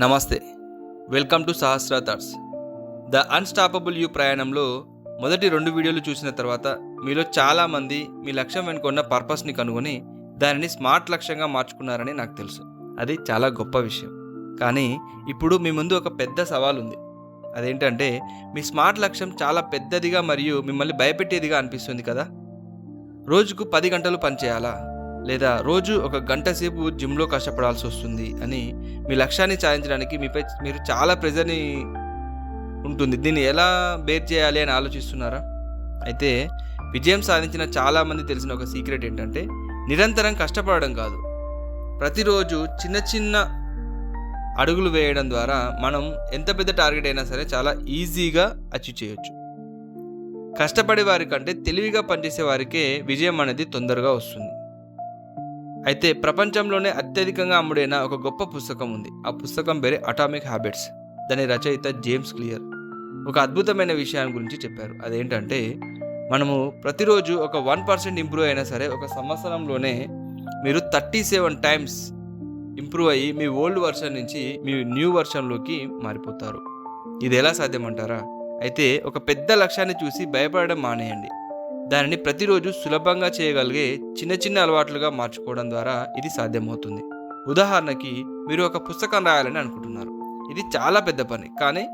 నమస్తే. Welcome to Sahasra thoughts. The unstoppable you ప్రయాణంలో మొదటి రెండు వీడియోలు చూసిన తర్వాత మీలో చాలామంది మీ లక్ష్యం వెనుకున్న పర్పస్ని కనుగొని దానిని స్మార్ట్ లక్ష్యంగా మార్చుకున్నారని నాకు తెలుసు. అది చాలా గొప్ప విషయం. కానీ ఇప్పుడు మీ ముందు ఒక పెద్ద సవాల్ ఉంది అదేంటంటే మీ స్మార్ట్ లక్ష్యం చాలా పెద్దదిగా మరియు మిమ్మల్ని భయపెట్టేదిగా అనిపిస్తుంది కదా? రోజుకు పది గంటలు పనిచేయాలా? లేదా రోజు ఒక గంట సేపు జిమ్లో కష్టపడాల్సి వస్తుంది అని మీ లక్ష్యాన్ని సాధించడానికి మీపై మీరు చాలా ప్రెజర్ని ఉంటుంది. దీన్ని ఎలా బేర్ చేయాలి అని ఆలోచిస్తున్నారా? అయితే విజయం సాధించిన చాలామంది తెలిసిన ఒక సీక్రెట్ ఏంటంటే నిరంతరం కష్టపడడం కాదు. ప్రతిరోజు చిన్న చిన్న అడుగులు వేయడం ద్వారా మనం ఎంత పెద్ద టార్గెట్ అయినా సరే చాలా ఈజీగా అచీవ్ చేయొచ్చు. కష్టపడే వారి కంటే తెలివిగా పనిచేసే వారికే విజయం అనేది తొందరగా వస్తుంది. అయితే ప్రపంచంలోనే అత్యధికంగా అమ్ముడైన ఒక గొప్ప పుస్తకం ఉంది. ఆ పుస్తకం పేరే అటామిక్ హ్యాబిట్స్ దాని రచయిత జేమ్స్ క్లియర్ ఒక అద్భుతమైన విషయాన్ని గురించి చెప్పారు. అదేంటంటే మనము ప్రతిరోజు ఒక వన్ పర్సెంట్ ఇంప్రూవ్ అయినా సరే ఒక సంవత్సరంలోనే మీరు థర్టీ సెవెన్ టైమ్స్ ఇంప్రూవ్ అయ్యి మీ ఓల్డ్ వర్షన్ నుంచి మీ న్యూ వర్షన్లోకి మారిపోతారు. ఇది ఎలా సాధ్యమంటారా? అయితే ఒక పెద్ద లక్ష్యాన్ని చూసి భయపడడం మానేయండి. దానిని ప్రతిరోజు సులభంగా చేయగలిగే చిన్న చిన్న అలవాట్లుగా మార్చుకోవడం ద్వారా ఇది సాధ్యమవుతుంది. ఉదాహరణకి మీరు ఒక పుస్తకం రాయాలని అనుకుంటున్నారు. ఇది చాలా పెద్ద పని కానీ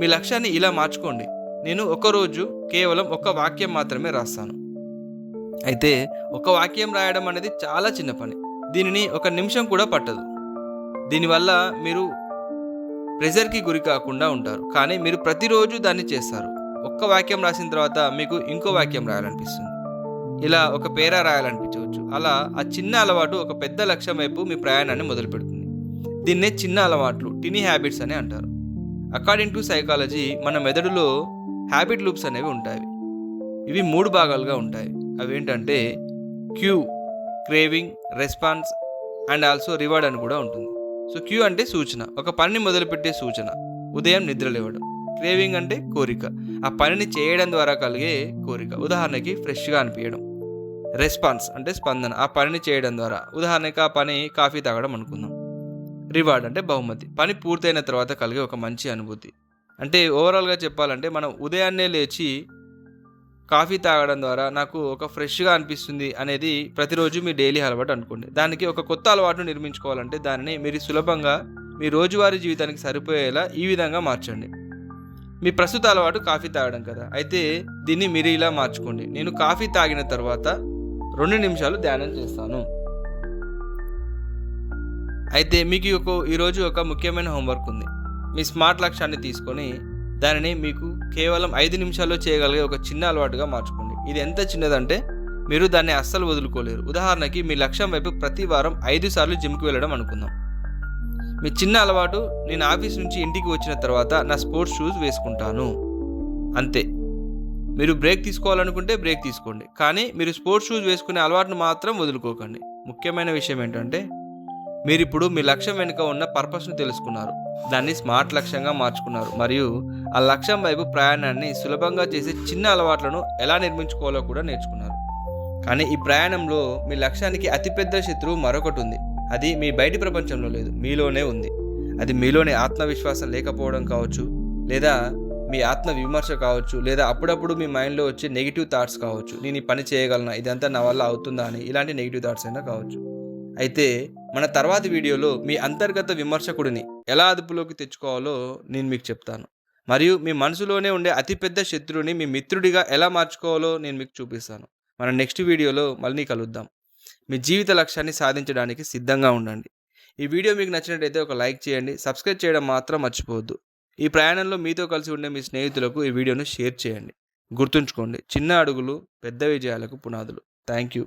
మీ లక్ష్యాన్ని ఇలా మార్చుకోండి. నేను ఒకరోజు కేవలం ఒక వాక్యం మాత్రమే రాస్తాను. అయితే ఒక వాక్యం రాయడం అనేది చాలా చిన్న పని. దీనిని ఒక నిమిషం కూడా పట్టదు. దీనివల్ల మీరు ప్రెజర్కి గురి కాకుండా ఉంటారు కానీ మీరు ప్రతిరోజు దాన్ని చేస్తారు. ఒక్క వాక్యం రాసిన తర్వాత మీకు ఇంకో వాక్యం రాయాలనిపిస్తుంది. ఇలా ఒక పేరా రాయాలనిపించవచ్చు. అలా ఆ చిన్న అలవాటు ఒక పెద్ద లక్ష్యం వైపు మీ ప్రయాణాన్ని మొదలు పెడుతుంది దీన్నే చిన్న అలవాట్లు టినీ హ్యాబిట్స్ అని అంటారు. అకార్డింగ్ టు సైకాలజీ మన మెదడులో హ్యాబిట్ లూప్స్ అనేవి ఉంటాయి. ఇవి మూడు భాగాలుగా ఉంటాయి. అవి ఏంటంటే cue craving response and also reward అని కూడా ఉంటుంది. సో క్యూ అంటే సూచన. ఒక పనిని మొదలుపెట్టే సూచన. ఉదయం నిద్ర లేవడం క్రేవింగ్ అంటే కోరిక. ఆ పనిని చేయడం ద్వారా కలిగే కోరిక. ఉదాహరణకి ఫ్రెష్గా అనిపించడం. రెస్పాన్స్ అంటే స్పందన. ఆ పనిని చేయడం ద్వారా. ఉదాహరణకి ఆ పని కాఫీ తాగడం అనుకుందాం. రివార్డ్ అంటే బహుమతి. పని పూర్తయిన తర్వాత కలిగే ఒక మంచి అనుభూతి. అంటే ఓవరాల్గా చెప్పాలంటే మనం ఉదయాన్నే లేచి కాఫీ తాగడం ద్వారా నాకు ఒక ఫ్రెష్గా అనిపిస్తుంది అనేది ప్రతిరోజు మీ డైలీ అలవాటు అనుకోండి. దానికి ఒక కొత్త అలవాటును నిర్మించుకోవాలంటే దానిని మీరు సులభంగా మీ రోజువారీ జీవితానికి సరిపోయేలా ఈ విధంగా మార్చండి. మీ ప్రస్తుత అలవాటు కాఫీ తాగడం కదా. అయితే దీన్ని మీరు ఇలా మార్చుకోండి. నేను కాఫీ తాగిన తర్వాత రెండు నిమిషాలు ధ్యానం చేస్తాను. అయితే మీకు ఒక ఈరోజు ఒక ముఖ్యమైన హోంవర్క్ ఉంది. మీ స్మార్ట్ లక్ష్యాన్ని తీసుకొని దానిని మీకు కేవలం ఐదు నిమిషాల్లో చేయగలిగే ఒక చిన్న అలవాటుగా మార్చుకోండి. ఇది ఎంత చిన్నదంటే మీరు దాన్ని అస్సలు వదులుకోలేరు. ఉదాహరణకి మీ లక్ష్యం వైపు ప్రతి వారం ఐదు సార్లు జిమ్కి వెళ్ళడం అనుకుందాం. మీ చిన్న అలవాటు నేను ఆఫీస్ నుంచి ఇంటికి వచ్చిన తర్వాత నా స్పోర్ట్స్ షూస్ వేసుకుంటాను. అంతే. మీరు బ్రేక్ తీసుకోవాలనుకుంటే బ్రేక్ తీసుకోండి. కానీ మీరు స్పోర్ట్స్ షూస్ వేసుకునే అలవాటును మాత్రం వదులుకోకండి. ముఖ్యమైన విషయం ఏంటంటే మీరు ఇప్పుడు మీ లక్ష్యం వెనుక ఉన్న పర్పస్ను తెలుసుకున్నారు. దాన్ని స్మార్ట్ లక్ష్యంగా మార్చుకున్నారు. మరియు ఆ లక్ష్యం వైపు ప్రయాణాన్ని సులభంగా చేసే చిన్న అలవాట్లను ఎలా నిర్మించుకోవాలో కూడా నేర్చుకున్నారు. కానీ ఈ ప్రయాణంలో మీ లక్ష్యానికి అతిపెద్ద శత్రువు మరొకటి ఉంది. అది మీ బయటి ప్రపంచంలో లేదు మీలోనే ఉంది. అది మీలోని ఆత్మవిశ్వాసం లేకపోవడం కావచ్చు లేదా మీ ఆత్మ విమర్శ కావచ్చు లేదా అప్పుడప్పుడు మీ మైండ్లో వచ్చే నెగిటివ్ థాట్స్ కావచ్చు. నేను ఈ పని చేయగలనా? ఇదంతా నా వల్ల అవుతుందా అని ఇలాంటి నెగిటివ్ థాట్స్ అయినా కావచ్చు. అయితే మన తర్వాతి వీడియోలో మీ అంతర్గత విమర్శకుడిని ఎలా అదుపులోకి తెచ్చుకోవాలో నేను మీకు చెప్తాను. మరియు మీ మనసులోనే ఉండే అతిపెద్ద శత్రువుని మీ మిత్రుడిగా ఎలా మార్చుకోవాలో నేను మీకు చూపిస్తాను. మన నెక్స్ట్ వీడియోలో మళ్ళీ కలుద్దాం. మీ జీవిత లక్ష్యాన్ని సాధించడానికి సిద్ధంగా ఉండండి. ఈ వీడియో మీకు నచ్చినట్టయితే ఒక లైక్ చేయండి. సబ్స్క్రైబ్ చేయడం మాత్రం మర్చిపోవద్దు. ఈ ప్రయాణంలో మీతో కలిసి ఉండే మీ స్నేహితులకు ఈ వీడియోను షేర్ చేయండి. గుర్తుంచుకోండి. చిన్న అడుగులు పెద్ద విజయాలకు పునాదులు. Thank you